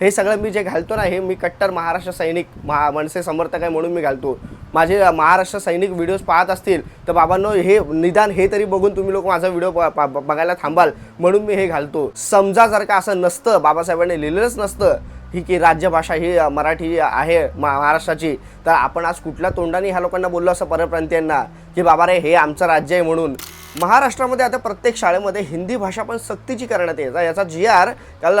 हे सगळं मी जे घालतो ना हे मी कट्टर महाराष्ट्र सैनिक महा मनसे समर्थक आहे म्हणून मी घालतो. माझे महाराष्ट्र सैनिक व्हिडिओज पाहत असतील तर बाबांनो हे निदान हे तरी बघून तुम्ही लोक माझा व्हिडिओ ब- ब- बघायला थांबाल म्हणून मी हे घालतो. समजा जर का असं नसतं बाबासाहेबांनी लिहिलेलंच नसतं ही की राज्यभाषा ही मराठी आहे महाराष्ट्राची तर आपण आज कुठल्या तोंडाने ह्या लोकांना बोललो असं परप्रांतीयांना की बाबा रे हे आमचं राज्य आहे म्हणून. महाराष्ट्रामध्ये आता प्रत्येक शाळेमध्ये हिंदी भाषा पण सक्तीची करण्यात येत याचा जी आर काल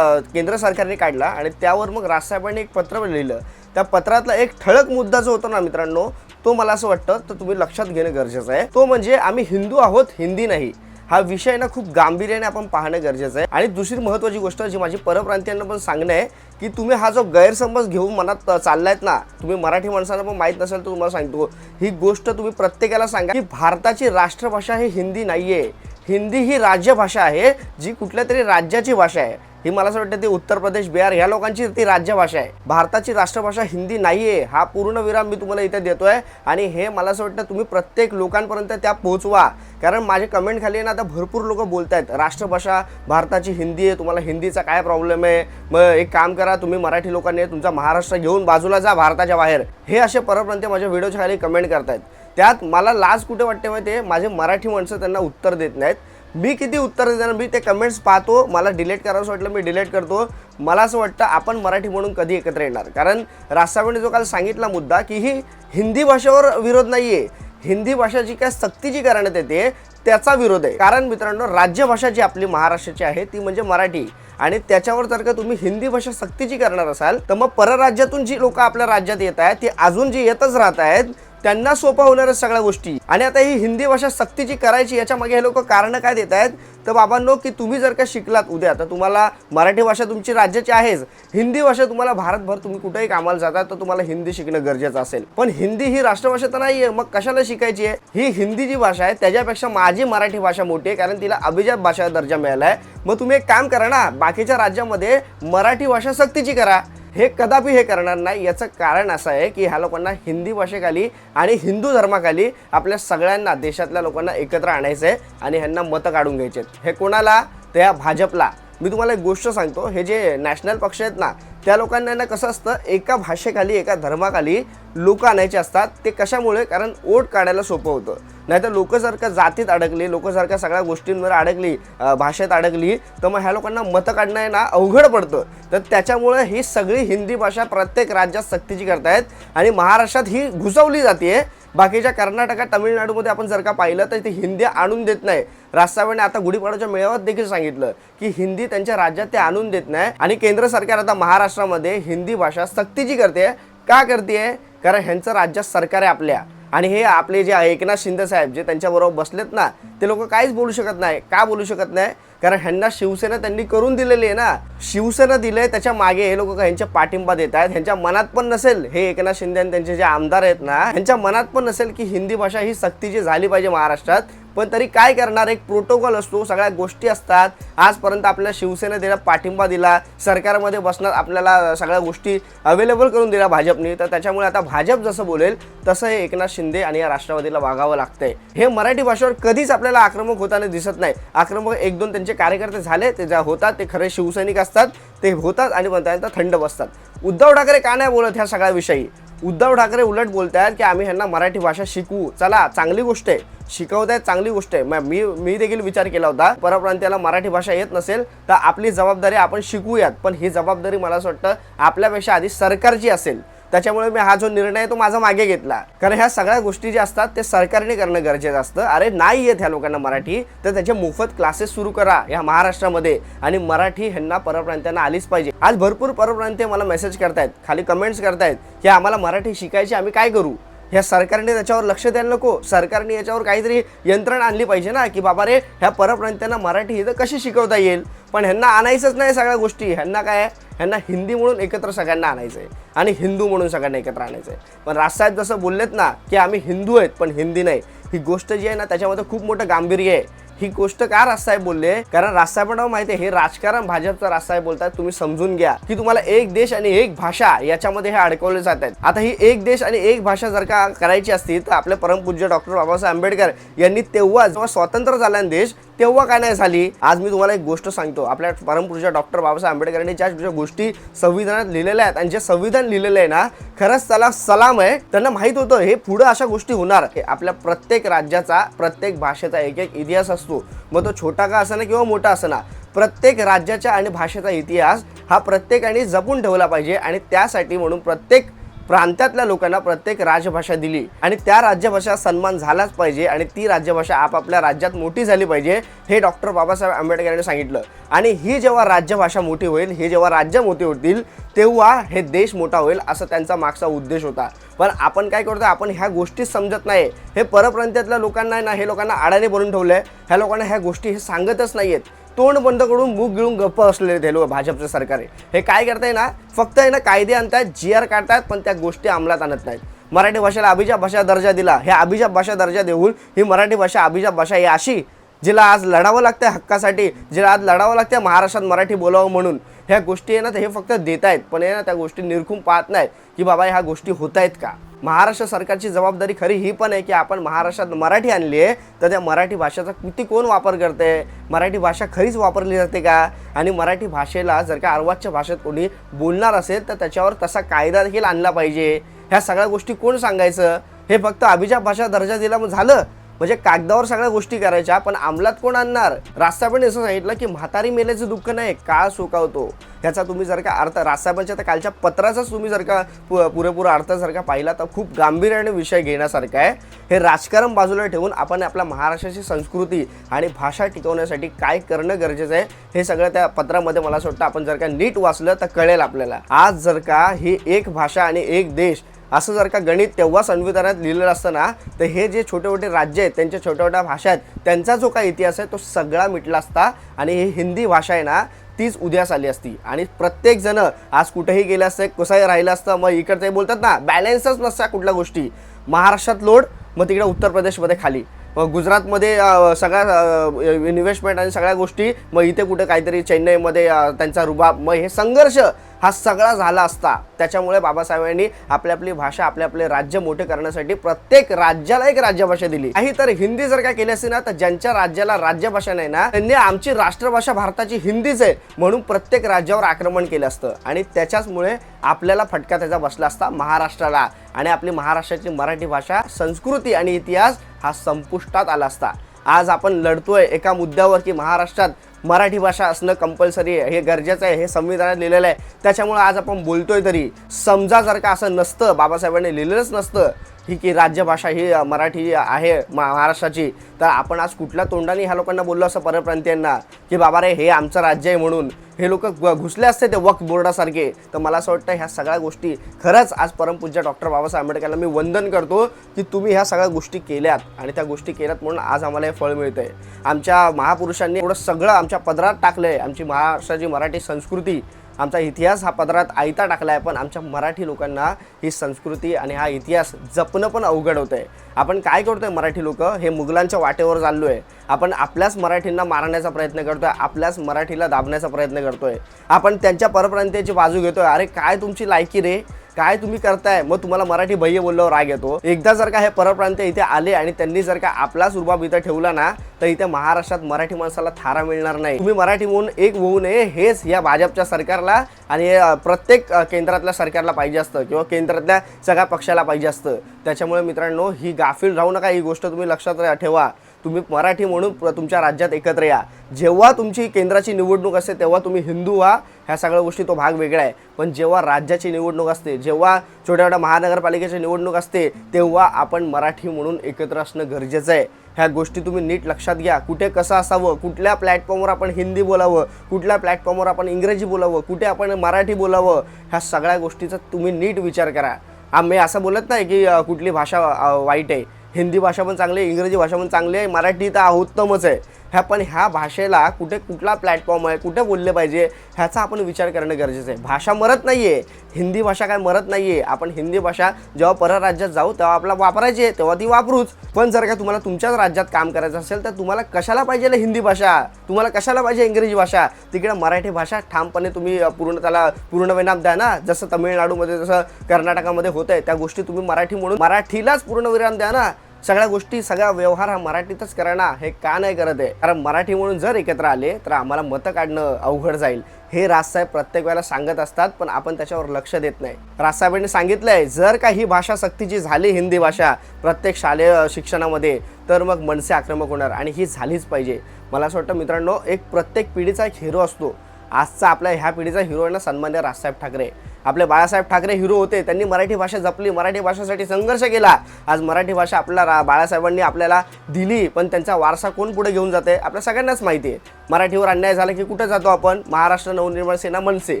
केंद्र सरकारने काढला आणि त्यावर मग राजसाहेबांनी एक पत्र लिहिलं. त्या पत्रातला एक ठळक मुद्दा जो होता ना मित्रांनो तो मला असं वाटतं तर तुम्ही लक्षात घेणं गरजेचं आहे. तो म्हणजे आम्ही हिंदू आहोत हिंदी नाही. हा विषय ना खूप गांभीर्याने आपण पाहणं गरजेचं आहे. आणि दुसरी महत्त्वाची गोष्ट जी माझी परप्रांतीयांना पण सांगणं आहे की तुम्ही हा जो गैरसमज घेऊन मनात चाललायत ना तुम्ही मराठी माणसांना पण माहीत नसेल तर तुम्हाला सांगतो. ही गोष्ट तुम्ही प्रत्येकाला सांगा की भारताची राष्ट्रभाषा ही हिंदी नाही आहे हिंदी ही राज्यभाषा आहे जी कुठल्या तरी राज्याची भाषा आहे. ही मला असं वाटतं ती उत्तर प्रदेश बिहार ह्या लोकांची ती राज्यभाषा आहे. भारताची राष्ट्रभाषा हिंदी नाही आहे हा पूर्ण विराम मी तुम्हाला इथे आहे आणि हे मला असं वाटतं तुम्ही प्रत्येक लोकांपर्यंत त्या पोहोचवा. कारण माझे कमेंट खाली आहे ना आता भरपूर लोक बोलत आहेत राष्ट्रभाषा भारताची हिंदी आहे तुम्हाला हिंदीचा काय प्रॉब्लेम आहे? मग एक काम करा तुम्ही मराठी लोकांनी तुमचा महाराष्ट्र घेऊन बाजूला जा भारताच्या बाहेर. हे असे परप्रांतीय माझ्या व्हिडिओच्या खाली कमेंट करतायत. त्यात मला लाज कुठे वाटते माहिती आहे माझे मराठी माणसं त्यांना उत्तर देत नाहीत. मी किती उत्तर देणार मी ते कमेंट्स पाहतो मला डिलीट करावंसं वाटलं मी डिलीट करतो. मला असं वाटतं आपण मराठी म्हणून कधी एकत्र येणार? कारण राजसाहेबांनी जो काल सांगितला मुद्दा की ही हिंदी भाषेवर विरोध नाही आहे हिंदी भाषा जी काय सक्तीची करण्यात येते त्याचा विरोध आहे. कारण मित्रांनो राज्यभाषा जी आपली महाराष्ट्राची आहे ती म्हणजे मराठी. आणि त्याच्यावर जर का तुम्ही हिंदी भाषा सक्तीची करणार असाल तर मग परराज्यातून जी लोक आपल्या राज्यात येत आहेत ती अजून जी येतच राहत आहेत त्यांना सोपं होणार सगळ्या गोष्टी. आणि आता ही हिंदी भाषा सक्तीची करायची याच्या मागे हे लोक कारण काय देत आहेत? तर बाबांनो की तुम्ही जर का शिकलात उद्या तर तुम्हाला मराठी भाषा तुमची राज्याची आहेच. हिंदी भाषा तुम्हाला भारतभर तुम्ही कुठेही कामाला जातात तर तुम्हाला हिंदी शिकणं गरजेचं असेल. पण हिंदी ही राष्ट्रभाषा तर नाही आहे मग कशाला शिकायची आहे? ही हिंदी जी भाषा आहे त्याच्यापेक्षा माझी मराठी भाषा मोठी आहे कारण तिला अभिजात भाषा दर्जा मिळाला आहे. मग तुम्ही एक काम करा ना बाकीच्या राज्यामध्ये मराठी भाषा सक्तीची करा. हे कदापि हे करणार नाही. याचं कारण असं आहे की ह्या लोकांना हिंदी भाषेखाली आणि हिंदू धर्माखाली आपल्या सगळ्यांना देशातल्या लोकांना एकत्र आणायचं आहे आणि ह्यांना मतं काढून घ्यायचे आहेत हे कोणाला? त्या भाजपला. मी तुम्हाला एक गोष्ट सांगतो हे जे नॅशनल पक्ष आहेत ना त्या लोकांना ना कसं असतं एका भाषेखाली एका धर्माखाली लोक आणायचे असतात ते कशामुळे? कारण ओट काढायला सोपं होतं. नाहीतर लोक जर का जातीत अडकली लोक जर का सगळ्या गोष्टींवर अडकली भाषेत अडकली तर मग ह्या लोकांना मतं काढणं आहे ना अवघड पडतं. तर त्याच्यामुळे ही सगळी हिंदी भाषा प्रत्येक राज्यात सक्तीची करतायत आणि महाराष्ट्रात ही घुसवली जाते बाकीच्या कर्नाटकात तामिळनाडूमध्ये आपण जर का पाहिलं तर ते हिंदी आणून देत नाही. राजसाहेबांनी आता गुढीपाडव्याच्या मेळाव्यात देखील सांगितलं की हिंदी त्यांच्या राज्यात ते आणून देत नाही. आणि केंद्र सरकार आता महाराष्ट्रामध्ये हिंदी भाषा सक्तीची करते. का करते? कारण ह्यांचं राज्यात सरकार आहे आपल्या. आणि हे आपले जे एकनाथ शिंदे साहेब जे त्यांच्याबरोबर बसलेत ना ते लोक काहीच बोलू शकत नाही. का बोलू शकत नाही? कारण ह्यांना शिवसेना त्यांनी करून दिलेली आहे ना. शिवसेना दिले त्याच्यामागे हे लोक ह्यांच्या पाठिंबा देत आहेत. ह्यांच्या मनात पण नसेल हे एकनाथ शिंदे आणि त्यांचे जे आमदार आहेत ना ह्यांच्या मनात पण नसेल की हिंदी भाषा ही सक्तीची झाली पाहिजे महाराष्ट्रात. पण तरी काय करणार एक प्रोटोकॉल असतो सगळ्या गोष्टी असतात. आजपर्यंत आपल्या शिवसेना दिला पाठिंबा दिला सरकारमध्ये बसणार आपल्याला सगळ्या गोष्टी अवेलेबल करून दिल्या भाजपने. तर त्याच्यामुळे आता भाजप जसं बोलेल तसं हे एकनाथ शिंदे आणि या राष्ट्रवादीला वागावं लागतंय. हे मराठी भाषेवर कधीच आपल्याला आक्रमक होताना दिसत नाही. आक्रमक एक दोन त्यांचे कार्यकर्ते झाले ते ज्या होतात ते खरे शिवसैनिक असतात ते होतात आणि म्हणता त्यानंतर थंड बसतात. उद्धव ठाकरे का नाही बोलत ह्या सगळ्याविषयी उद्धव ठाकरे उलट बोलतायत की आम्ही ह्यांना मराठी भाषा शिकवू. चला चांगली गोष्ट आहे. शिकवतायत चांगली गोष्ट आहे. मी मी देखील विचार केला होता. परप्रांतीयाला मराठी भाषा येत नसेल तर आपली जबाबदारी आपण शिकूयात. पण ही जबाबदारी मला असं वाटतं आपल्यापेक्षा आधी सरकारची असेल. त्याच्यामुळे मी हा जो निर्णय आहे तो माझा मागे घेतला. कारण ह्या सगळ्या गोष्टी ज्या असतात ते सरकारने करणं गरजेचं असतं. अरे नाही येत ह्या लोकांना मराठी तर त्याचे मोफत क्लासेस सुरू करा या महाराष्ट्रामध्ये. आणि मराठी ह्यांना परप्रांत्यांना आलीच पाहिजे. आज भरपूर परप्रांतीय मला मेसेज करतायत खाली कमेंट्स करतायत की आम्हाला मराठी शिकायची आम्ही काय करू? ह्या सरकारने त्याच्यावर लक्ष द्यायला नको. सरकारने याच्यावर काहीतरी यंत्रणा आणली पाहिजे ना की बाबा रे ह्या परप्रांत्यांना मराठी इथं कशी शिकवता येईल? पण ह्यांना आणायचंच नाही सगळ्या गोष्टी. ह्यांना काय आहे? ह्यांना हिंदी म्हणून एकत्र सगळ्यांना आणायचं आहे आणि हिंदू म्हणून सगळ्यांना एकत्र आणायचं आहे पण राजसाहेब जसं बोललेत ना की आम्ही हिंदू आहेत पण हिंदी नाही. ही गोष्ट जी आहे ना त्याच्यामध्ये खूप मोठं गांभीर्य आहे. ही गोष्ट का राजसाहेब बोलले? कारण राजसाहेबांना माहिती आहे हे राजकारण भाजपचं राजसाहेब बोलतात तुम्ही समजून घ्या. की तुम्हाला एक देश आणि एक भाषा याच्यामध्ये हे अडकवले जात आहेत. आता ही एक देश आणि एक भाषा जर का करायची असती तर आपले परमपूज्य डॉक्टर बाबासाहेब आंबेडकर यांनी तेव्हा जेव्हा स्वातंत्र्य झाला देश तेव्हा काय नाही झाली? आज मी तुम्हाला एक गोष्ट सांगतो. आपल्या परमपुरुषा डॉक्टर बाबासाहेब आंबेडकरांनी ज्या ज्या गोष्टी संविधानात लिहिलेल्या आहेत आणि जे संविधान लिहिलेलं आहे ना खरंच त्याला सलाम आहे. त्यांना माहीत होतं हे पुढे अशा गोष्टी होणार. आपल्या प्रत्येक राज्याचा प्रत्येक भाषेचा एक एक इतिहास असतो. मग तो छोटा का असेना किंवा मोठा असेना प्रत्येक राज्याच्या आणि भाषेचा इतिहास हा प्रत्येकाने जपून ठेवला पाहिजे. आणि त्यासाठी म्हणून प्रत्येक प्रांतातल्या लोकांना प्रत्येक राजभाषा दिली. आणि त्या राज्यभाषा सन्मान झालाच पाहिजे आणि ती राज्यभाषा आपापल्या राज्यात मोठी झाली पाहिजे हे डॉक्टर बाबासाहेब आंबेडकर यांनी सांगितलं. आणि ही जेव्हा राज्यभाषा मोठी होईल हे जेव्हा राज्य मोठी होतील तेव्हा हे देश मोठा होईल असं त्यांचा मागचा उद्देश होता. पण आपण काय करतो आपण ह्या गोष्टीच समजत नाही. हे परप्रांतातल्या लोकांना ना हे लोकांना अडाणी बनवून आहे ह्या लोकांना ह्या गोष्टी हे सांगतच नाही आहेत तोंड बंद करून मूग गिळून गप्प असलेले ते लोक भाजपचं सरकार आहे. हे काय करताय ना फक्त आहे ना कायदे आणतायत जी आर काढतात पण त्या गोष्टी अंमलात आणत नाहीत. मराठी भाषेला अभिजात भाषा दर्जा दिला. हे अभिजात भाषा दर्जा देऊन ही मराठी भाषा अभिजात भाषा ही अशी जिला आज लढावं लागतं हक्कासाठी जिला आज लढावं लागतं महाराष्ट्रात मराठी बोलावं म्हणून. ह्या गोष्टी आहे ना ते हे फक्त देत आहेत पण आहे ना त्या गोष्टी निरखून पाहत नाहीत की बाबा ह्या गोष्टी होत आहेत का? महाराष्ट्र सरकारची जबाबदारी खरी ही पण आहे की आपण महाराष्ट्रात मराठी आणली आहे तर त्या मराठी भाषेचा किती कोण वापर करते? मराठी भाषा खरीच वापरली जाते का? आणि मराठी भाषेला जर का अर्वाच्य भाषेत कोणी बोलणार असेल तर त्याच्यावर तसा कायदा देखील आणला पाहिजे. ह्या सगळ्या गोष्टी कोण सांगायचं? हे फक्त अभिजात भाषा दर्जा दिला मग झालं. म्हणजे कागदावर सगळ्या गोष्टी करायच्या पण अंमलात कोण आणणार? राजसाहेबांनी असं सांगितलं की म्हातारी मेल्याचं दुःख नाही काळ सुकावतो ह्याचा तुम्ही जर का अर्थ राजसाहेबांच्या त्या कालच्या पत्राचाच तुम्ही जर का पु पुरेपूर अर्थ जर का पाहिला तर खूप गांभीर्याने विषय घेण्यासारखा आहे. हे राजकारण बाजूला ठेवून आपण आपल्या महाराष्ट्राची संस्कृती आणि भाषा टिकवण्यासाठी काय करणं गरजेचं आहे हे सगळं त्या पत्रामध्ये मला असं वाटतं आपण जर का नीट वाचलं तर कळेल आपल्याला. आज जर का ही एक भाषा आणि एक देश असं जर का गणित तेव्हा संविधानात लिहिलेलं असतं ना तर हे जे छोटे मोठे राज्य आहेत त्यांच्या छोट्या मोठ्या भाषा आहेत त्यांचा जो काही इतिहास आहे तो सगळा मिटला असता. आणि ही हिंदी भाषा आहे ना तीच उद्यास आली असती. आणि प्रत्येक जण आज कुठेही गेलं असतं कसंही राहिलं असतं मग इकडचं बोलतात ना बॅलन्सच नसता कुठल्या गोष्टी. महाराष्ट्रात लोड मग तिकडे उत्तर प्रदेशमध्ये खाली. मग गुजरातमध्ये सगळ्या इन्व्हेस्टमेंट आणि सगळ्या गोष्टी मग इथे कुठं काहीतरी चेन्नईमध्ये त्यांचा रुबाब मग हे संघर्ष. हा सगळा झाला असता. त्याच्यामुळे बाबासाहेबांनी आपली आपली भाषा आपले आपले राज्य मोठे करण्यासाठी प्रत्येक राज्याला एक राज्यभाषा दिली. काही तर हिंदी जर का केली असती ना तर ज्यांच्या राज्याला राज्यभाषा नाही ना त्यांनी आमची राष्ट्रभाषा भारताची हिंदीच आहे म्हणून प्रत्येक राज्यावर आक्रमण केलं असतं. आणि त्याच्याचमुळे आपल्याला फटका त्याचा बसला असता महाराष्ट्राला. आणि आपली महाराष्ट्राची मराठी भाषा संस्कृती आणि इतिहास हा संपुष्टात आला असता. आज आपण लढतोय एका मुद्द्यावर की महाराष्ट्रात मराठी भाषा असणं कंपल्सरी आहे. हे गरजेचं आहे. हे संविधानात लिहिलेलं आहे. त्याच्यामुळं आज आपण बोलतोय तरी समजा जर का असं नसतं बाबासाहेबांनी लिहिलेलंच नसतं ही की राज्यभाषा ही मराठी आहे महाराष्ट्राची. तर आपण आज कुठल्या तोंडाने ह्या लोकांना बोललो असं परप्रांतीयांना की बाबा रे हे आमचं राज्य आहे म्हणून. हे लोक घुसले असते ते वक्फ बोर्डासारखे. तर मला असं वाटतं ह्या सगळ्या गोष्टी खरंच आज परमपूज्य डॉक्टर बाबासाहेब आंबेडकरला मी वंदन करतो की तुम्ही ह्या सगळ्या गोष्टी केल्यात आणि त्या गोष्टी केल्यात म्हणून आज आम्हाला हे फळ मिळतं आहे आमच्या महापुरुषांनी एवढं सगळं आमच्या पदरात टाकलं आहे आमची महाराष्ट्राची मराठी संस्कृती आमचा इतिहास हा पदरात आयता टाकला आहे पण आमच्या मराठी लोकांना ही संस्कृती आणि हा इतिहास जपणं पण अवघड होतं आहे आपण काय करतो आहे मराठी लोक? हे मुघलांच्या वाटेवर चाललो आहे आपण आपल्याच मराठींना मारण्याचा प्रयत्न करतो आहे आपल्याच मराठीला दाबण्याचा प्रयत्न करतो आहे आपण त्यांच्या परप्रांतीची बाजू घेतो आहे अरे काय तुमची लायकी रे? काय तुम्ही करताय? मग तुम्हाला मराठी भय्य बोलल्यावर राग येतो. एकदा जर का हे परप्रांत इथे आले आणि त्यांनी जर का आपलाच रुबाब इथं ठेवला ना तर इथे महाराष्ट्रात मराठी माणसाला थारा मिळणार नाही. तुम्ही मराठी म्हणून एक होऊ नये हेच या भाजपच्या सरकारला आणि प्रत्येक केंद्रातल्या सरकारला पाहिजे असतं किंवा केंद्रातल्या सगळ्या पक्षाला पाहिजे असतं. त्याच्यामुळे मित्रांनो ही गाफील राहू नका ही गोष्ट तुम्ही लक्षात ठेवा. तुम्ही मराठी म्हणून तुमच्या राज्यात एकत्र या. जेव्हा तुमची केंद्राची निवडणूक असते तेव्हा तुम्ही हिंदू व्हा. ह्या सगळ्या गोष्टी तो भाग वेगळा आहे. पण जेव्हा राज्याची निवडणूक असते जेव्हा छोट्या छोट्या महानगरपालिकेची निवडणूक असते तेव्हा आपण मराठी म्हणून एकत्र असणं गरजेचं आहे. ह्या गोष्टी तुम्ही नीट लक्षात घ्या. कुठे कसं असावं कुठल्या प्लॅटफॉर्मवर आपण हिंदी बोलावं कुठल्या प्लॅटफॉर्मवर आपण इंग्रजी बोलावं कुठे आपण मराठी बोलावं ह्या सगळ्या गोष्टीचा तुम्ही नीट विचार करा. आम्ही असं बोलत नाही की कुठली भाषा वाईट आहे. हिंदी भाषा पण चांगली आहे इंग्रजी भाषा पण चांगली आहे मराठी तर उत्तमच आहे. ह्या पण ह्या भाषेला कुठे कुठला प्लॅटफॉर्म आहे कुठे बोलले पाहिजे ह्याचा आपण विचार करणं गरजेचं आहे. भाषा मरत नाही आहे हिंदी भाषा काय मरत नाही आहे आपण हिंदी भाषा जेव्हा परराज्यात जाऊ तेव्हा आपला वापरायची आहे तेव्हा ती वापरूच. पण जर का तुम्हाला तुमच्याच राज्यात काम करायचं असेल तर तुम्हाला कशाला पाहिजे हिंदी भाषा? तुम्हाला कशाला पाहिजे इंग्रजी भाषा? तिकडे मराठी भाषा ठामपणे तुम्ही पूर्ण त्याला पूर्ण विराम द्या ना. जसं तमिळनाडूमध्ये जसं कर्नाटकामध्ये होत आहे त्या गोष्टी तुम्ही मराठी म्हणून मराठीलाच पूर्ण विराम द्या ना. सगळ्या गोष्टी सगळा व्यवहार हा मराठीतच करा हे का नाही करत आहे? कारण मराठी म्हणून जर एकत्र आले तर आम्हाला मतं काढणं अवघड जाईल. हे राजसाहेब प्रत्येक वेळेला सांगत असतात पण आपण त्याच्यावर लक्ष देत नाही. राजसाहेबांनी सांगितलंय जर का ही भाषा सक्तीची झाली हिंदी भाषा प्रत्येक शालेय शिक्षणामध्ये तर मग मनसे आक्रमक होणार आणि ही झालीच पाहिजे. मला असं वाटतं मित्रांनो एक प्रत्येक पिढीचा एक हिरो असतो. आजचा आपल्या ह्या पिढीचा हिरो आहे ना सन्मान्य राजसाहेब ठाकरे. आपले बाळासाहेब ठाकरे हिरो होते त्यांनी मराठी भाषा जपली मराठी भाषेसाठी संघर्ष केला. आज मराठी भाषा आपल्याला रा- बाळासाहेबांनी आपल्याला दिली पण त्यांचा वारसा कोण पुढे घेऊन जाते आपल्या सगळ्यांनाच माहिती आहे. मराठीवर अन्याय झाला की कुठं जातो आपण? महाराष्ट्र नवनिर्माण सेना मनसे.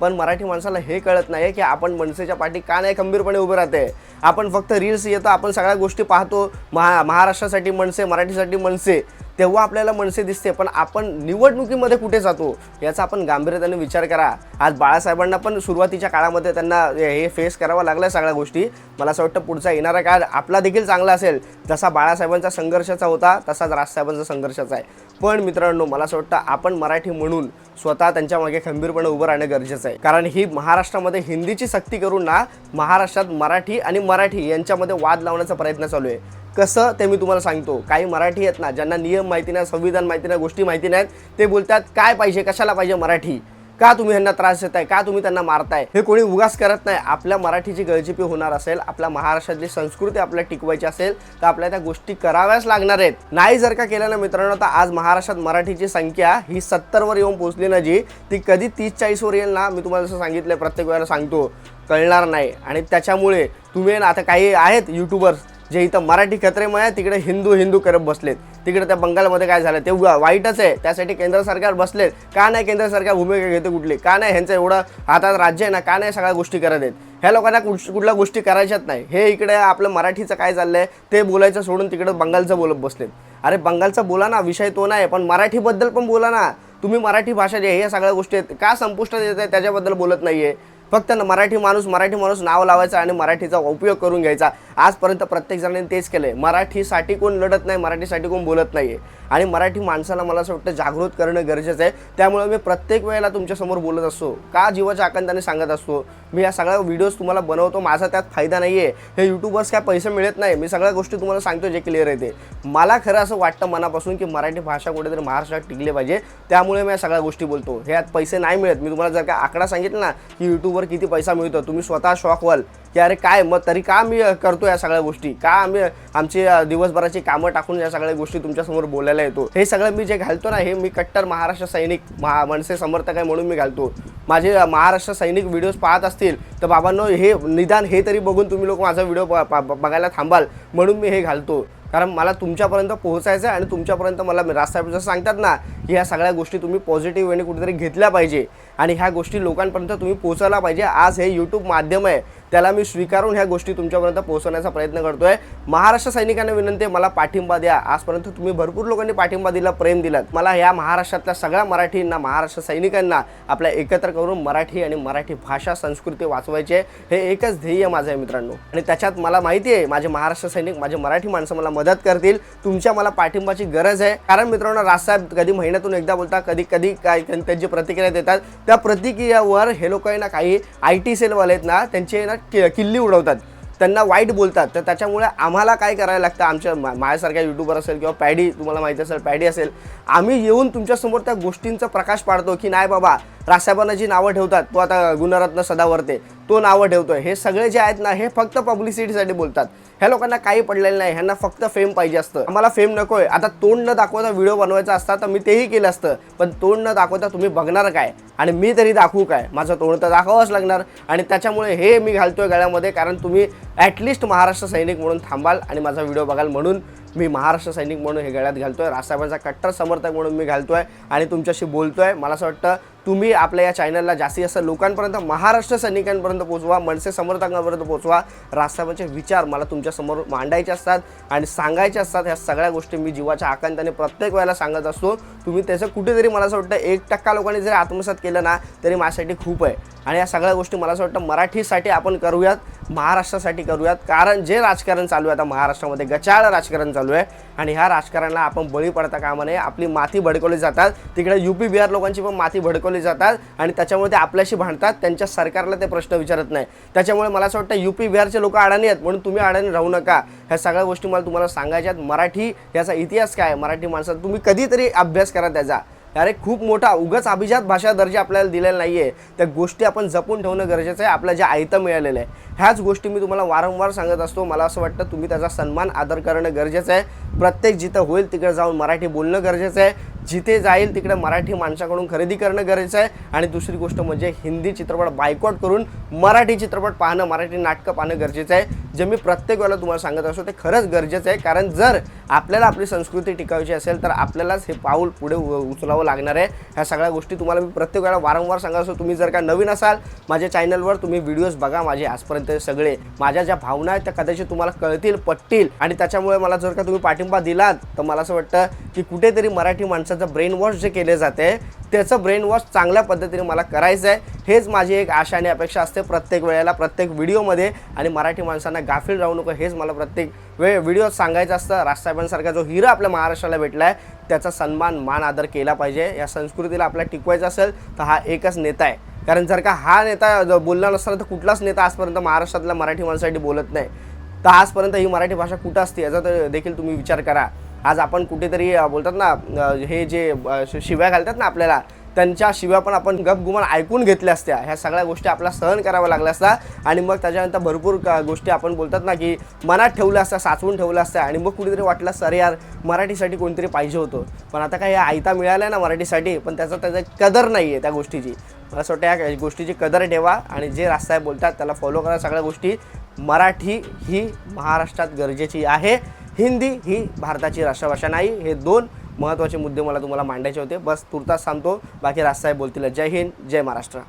पण मराठी माणसाला हे कळत नाही की आपण मनसेच्या पाठी का नाही खंबीरपणे उभे राहते. आपण फक्त रील्स येतो आपण सगळ्या गोष्टी पाहतो. महा महाराष्ट्रासाठी मनसे मराठीसाठी मनसे. तेव्हा आपल्याला मनसे दिसते पण आपण निवडणुकीमध्ये कुठे जातो याचा आपण गांभीर्याने विचार करा. आज बाळासाहेबांना पण सुरुवातीच्या काळामध्ये त्यांना हे फेस करावं लागलं सगळ्या गोष्टी. मला असं वाटतं पुढचा येणारा काळ आपला देखील चांगला असेल. जसा बाळासाहेबांचा संघर्षाचा होता तसाच राजसाहेबांचा संघर्षाचा आहे. पण मित्रांनो मला असं वाटतं आपण मराठी म्हणून स्वतः त्यांच्या मागे खंबीरपणे उभं राहणं गरजेचं आहे. कारण ही महाराष्ट्रामध्ये हिंदीची सक्ती करून ना महाराष्ट्रात मराठी आणि मराठी यांच्यामध्ये वाद लावण्याचा प्रयत्न चालू आहे. कसं ते मी तुम्हाला सांगतो. काही मराठी आहेत ना ज्यांना नियम माहिती नाही संविधान माहिती नाही गोष्टी माहिती नाहीत ते बोलतात काय पाहिजे कशाला पाहिजे मराठी? का तुम्ही यांना त्रास देताय? का तुम्ही त्यांना मारताय? हे कोणी उगास करत नाही. आपल्या मराठीची गळजीपी होणार असेल आपल्या महाराष्ट्रातली संस्कृती आपल्याला टिकवायची असेल तर आपल्या त्या गोष्टी कराव्याच लागणार आहेत. नाही जर का केलं ना मित्रांनो तर आज महाराष्ट्रात मराठीची संख्या ही सत्तरवर येऊन पोहोचली ना जी ती कधी तीस चाळीसवर येईल ना मी तुम्हाला जसं सांगितलं प्रत्येक वेळेला सांगतो. कळणार नाही. आणि त्याच्यामुळे तुम्ही ना आता काही आहेत युट्यूबर्स जे इथं मराठी खत्रेमय आहे तिकडे हिंदू हिंदू करत बसलेत. तिकडे त्या बंगालमध्ये काय झालं ते वाईटच आहे. त्यासाठी केंद्र सरकार बसलेत. का नाही केंद्र सरकार भूमिका घेते कुठली? का नाही ह्यांचं एवढं हातात राज्य आहे ना? का नाही सगळ्या गोष्टी करत आहेत? ह्या लोकांना कुठ कुठल्या गोष्टी करायच्याच नाही. हे इकडे आपलं मराठीचं काय चाललं आहे ते बोलायचं सोडून तिकडं बंगालचं बोलत बसलेत. अरे बंगालचा बोला ना विषय तो नाही पण मराठीबद्दल पण बोला ना. तुम्ही मराठी भाषा जे आहे, ह्या सगळ्या गोष्टी आहेत. का संपुष्टात येत आहे त्याच्याबद्दल बोलत नाही आहे फक्त ना मराठी माणूस मराठी माणूस नाव लावायचा आणि मराठीचा उपयोग करून घ्यायचा. आजपर्यंत प्रत्येक जणांनी तेच आहे मराठीसाठी कोण लढत नाही मराठीसाठी कोण बोलत नाही आहे आणि मराठी माणसाला मला असं वाटतं जागृत करणं गरजेचं आहे. त्यामुळे मी प्रत्येक वेळेला तुमच्यासमोर बोलत असतो. का जीवाच्या आकांताने सांगत असतो? मी या सगळ्या व्हिडिओज तुम्हाला बनवतो. माझा त्यात फायदा नाही आहे हे यूट्यूबर्स काय पैसे मिळत नाही. मी सगळ्या गोष्टी तुम्हाला सांगतो जे क्लिअर आहे ते. मला खरं असं वाटतं मनापासून की मराठी भाषा कुठेतरी महाराष्ट्रात टिकली पाहिजे. त्यामुळे मी या सगळ्या गोष्टी बोलतो. ह्यात पैसे नाही मिळत. मी तुम्हाला जर का आकडा सांगितला ना की यूट्यूबवर किती पैसा मिळतो तुम्ही स्वतः शॉक व्हाल. की अरे काय मग तरी का मी करतो या सगळ्या गोष्टी? का आम्ही आमची दिवसभराची कामं टाकून या सगळ्या गोष्टी तुमच्यासमोर बोलायला येतो? हे सगळं मी जे घालतो ना हे मी कट्टर महाराष्ट्र सैनिक महा मनसे समर्थक आहे म्हणून मी घालतो. माझे महाराष्ट्र सैनिक व्हिडिओज पाहत असतील तर बाबांनो हे निदान हे तरी बघून तुम्ही लोक माझा व्हिडिओ बघायला थांबाल म्हणून मी हे घालतो. कारण मला तुमच्यापर्यंत पोहोचायचं आहे आणि तुमच्यापर्यंत मला राजसाहेब जसं सांगतात ना की ह्या सगळ्या गोष्टी तुम्ही पॉझिटिव्ह वेने कुठेतरी घेतल्या पाहिजे. आणि ह्या गोष्टी लोकांपर्यंत तुम्ही पोहोचायला पाहिजे. आज हे यूट्यूब माध्यम आहे. त्याला मी स्वीकारून ह्या गोष्टी तुमच्यापर्यंत पोहोचवण्याचा प्रयत्न करतोय. महाराष्ट्र सैनिकांना विनंती आहे मला पाठिंबा द्या. आजपर्यंत तुम्ही भरपूर लोकांनी पाठिंबा दिला प्रेम दिलात. मला या महाराष्ट्रातल्या सगळ्या मराठींना महाराष्ट्र सैनिकांना आपल्या एकत्र करून मराठी आणि मराठी भाषा संस्कृती वाचवायची आहे. हे एकच ध्येय माझं आहे मित्रांनो. आणि त्याच्यात मला माहिती आहे माझे महाराष्ट्र सैनिक माझे मराठी माणसं मला मदत करतील. तुमच्या मला पाठिंबाची गरज आहे. कारण मित्रांनो राजसाहेब कधी महिन्यातून एकदा बोलतात कधी कधी काय त्यांची प्रतिक्रिया देतात. त्या प्रतिक्रियावर हे लोक आहे ना काही आय टी सेलवाले आहेत ना त्यांचे ना कि- किल्ली उडवतात. त्यांना वाईट बोलतात. तर त्याच्यामुळे आम्हाला काय करायला लागतं? आमच्या मा- माझ्यासारख्या युट्यूबर असेल किंवा पॅडी तुम्हाला माहिती असेल पॅडी असेल आम्ही येऊन तुमच्यासमोर त्या गोष्टींचा प्रकाश पाडतो की नाही बाबा रासाहेबांना जी नावं ठेवतात तो आता गुणरत्न सदावर्ते तो नावं ठेवतोय. हे सगळे जे आहेत ना हे फक्त पब्लिसिटीसाठी बोलतात. ह्या लोकांना काही पडलेलं नाही ह्यांना फक्त फेम पाहिजे असतं. आम्हाला फेम नकोय. आता तोंड न दाखवता व्हिडिओ बनवायचा असता तर मी तेही केलं असतं. पण तोंड न दाखवता तुम्ही बघणार काय? आणि मी तरी दाखवू काय? माझं तोंड तर दाखवावंच लागणार. आणि त्याच्यामुळे हे मी घालतोय गळ्यामध्ये कारण तुम्ही ॲटलिस्ट महाराष्ट्र सैनिक म्हणून थांबाल आणि माझा व्हिडिओ बघाल म्हणून मी महाराष्ट्र सैनिक म्हणून हे गळ्यात घालतोय. राजसाहेबांचा कट्टर समर्थक म्हणून मी घालतोय आणि तुमच्याशी बोलतोय. मला असं वाटतं तुम्ही आपल्या या चॅनलला जास्तीत जास्त लोकांपर्यंत महाराष्ट्र सैनिकांपर्यंत पोहोचवा मनसे समर्थकांपर्यंत पोहोचवा. राजसाहेबांचे विचार मला तुमच्यासमोर मांडायचे असतात आणि सांगायचे असतात. ह्या सगळ्या गोष्टी मी जीवाच्या आकांताने प्रत्येक वेळेला सांगत असतो. तुम्ही त्याचं कुठेतरी मला असं वाटतं एक टक्का लोकांनी जरी आत्मसात केलं ना तरी माझ्यासाठी खूप आहे. आणि या सगळ्या गोष्टी मला असं वाटतं मराठीसाठी आपण करूयात महाराष्ट्रासाठी करूयात. कारण जे राजकारण चालू आहे आता महाराष्ट्रामध्ये गचाळ राजकारण चालू आहे. आणि ह्या राजकारणाला आपण बळी पडता कामा नये. आपली माती भडकवली जातात. तिकडे युपी बिहार लोकांची पण माती भडकवली जातात आणि त्याच्यामुळे ते आपल्याशी भांडतात त्यांच्या सरकारला ते प्रश्न विचारत नाही. त्याच्यामुळे मला असं वाटतं युपी बिहारचे लोक अडाणी आहेत म्हणून तुम्ही अडाणी राहू नका. ह्या सगळ्या गोष्टी मला तुम्हाला सांगायच्या आहेत. मराठी याचा इतिहास काय मराठी माणसाचा. तुम्ही कधीतरी अभ्यास करा त्याचा. अरे खूप मोठा उगाच अभिजात भाषा दर्जा आपल्याला दिलेला नाही आहे त्या गोष्टी आपण जपून ठेवणं गरजेचं आहे. आपल्या ज्या आयतं मिळालेलं आहे ह्याच गोष्टी मी तुम्हाला वारंवार सांगत असतो. मला असं वाटतं तुम्ही त्याचा सन्मान आदर करणं गरजेचं आहे. प्रत्येक जिथं होईल तिकडे जाऊन मराठी बोलणं गरजेचं आहे. जिथे जाईल तिकडे मराठी माणसाकडून खरेदी करणं गरजेचं आहे. आणि दुसरी गोष्ट म्हणजे हिंदी चित्रपट बायकॉट करून मराठी चित्रपट पाहणं मराठी नाटकं पाहणं गरजेचं आहे. जे मी प्रत्येक वेळेला तुम्हाला सांगत असतो ते खरंच गरजेचं आहे. कारण जर आपल्याला आपली संस्कृती टिकायची असेल तर आपल्यालाच हे पाऊल पुढे उ- उचलावं लागणार आहे. ह्या सगळ्या गोष्टी तुम्हाला मी प्रत्येक वेळेला वारंवार सांगत असतो. तुम्ही जर का नवीन असाल माझ्या चॅनलवर तुम्ही व्हिडिओज बघा. माझे आजपर्यंत सगळे. माझ्या ज्या भावना आहेत त्या कदाचित तुम्हाला कळतील पटतील. आणि त्याच्यामुळे मला जर का तुम्ही पाठिंबा दिलात तर मला असं वाटतं की कुठेतरी मराठी माणसाचं ब्रेन वॉश जे केले जाते त्याचं ब्रेन वॉश चांगल्या पद्धतीने मला करायचं आहे हेच माझी एक आशा आणि अपेक्षा असते प्रत्येक वेळेला प्रत्येक व्हिडिओमध्ये. आणि मराठी माणसांना गाफील राहू नको हेच मला प्रत्येक वेळ व्हिडिओ सांगायचं असतं. राजसाहेबांसारखा जो हिरा आपल्या महाराष्ट्राला भेटला आहे त्याचा सन्मान मान आदर केला पाहिजे. या संस्कृतीला आपल्याला टिकवायचं असेल तर हा एकच नेता आहे. कारण जर का हा नेता जर बोलला नसता तर कुठलाच नेता आजपर्यंत महाराष्ट्रातल्या मराठी माणसासाठी बोलत नाही. तर आजपर्यंत ही मराठी भाषा कुठं असते याचा तर देखील तुम्ही विचार करा. आज आपण कुठेतरी बोलतात ना हे जे शिव्या घालतात ना आपल्याला त्यांच्या शिव्या पण आपण गपगुमान ऐकून घेतल्या असत्या. ह्या सगळ्या गोष्टी आपला सहन कराव्या लागल्या असत्या आणि मग त्याच्यानंतर भरपूर गोष्टी आपण बोलतात ना की मनात ठेवल्या असत्या साचवून ठेवल्या असत्या. आणि मग कुठेतरी वाटलं सर यार मराठीसाठी कोणतरी पाहिजे होतं. पण आता काय आयता मिळाल्या ना मराठीसाठी पण त्याचा त्याचा कदर नाही आहे त्या गोष्टीची. मला असं वाटतं या गोष्टीची कदर ठेवा आणि जे रास्ताय बोलतात त्याला फॉलो करा सगळ्या गोष्टी. मराठी ही महाराष्ट्रात गरजेची आहे. हिंदी ही भारताची राष्ट्रभाषा नाही. हे दोन महत्त्वाचे मुद्दे मला तुम्हाला मांडायचे होते. बस तुर्तास सांगतो बाकी राजसाहेब बोलतील. जय हिंद जय महाराष्ट्र.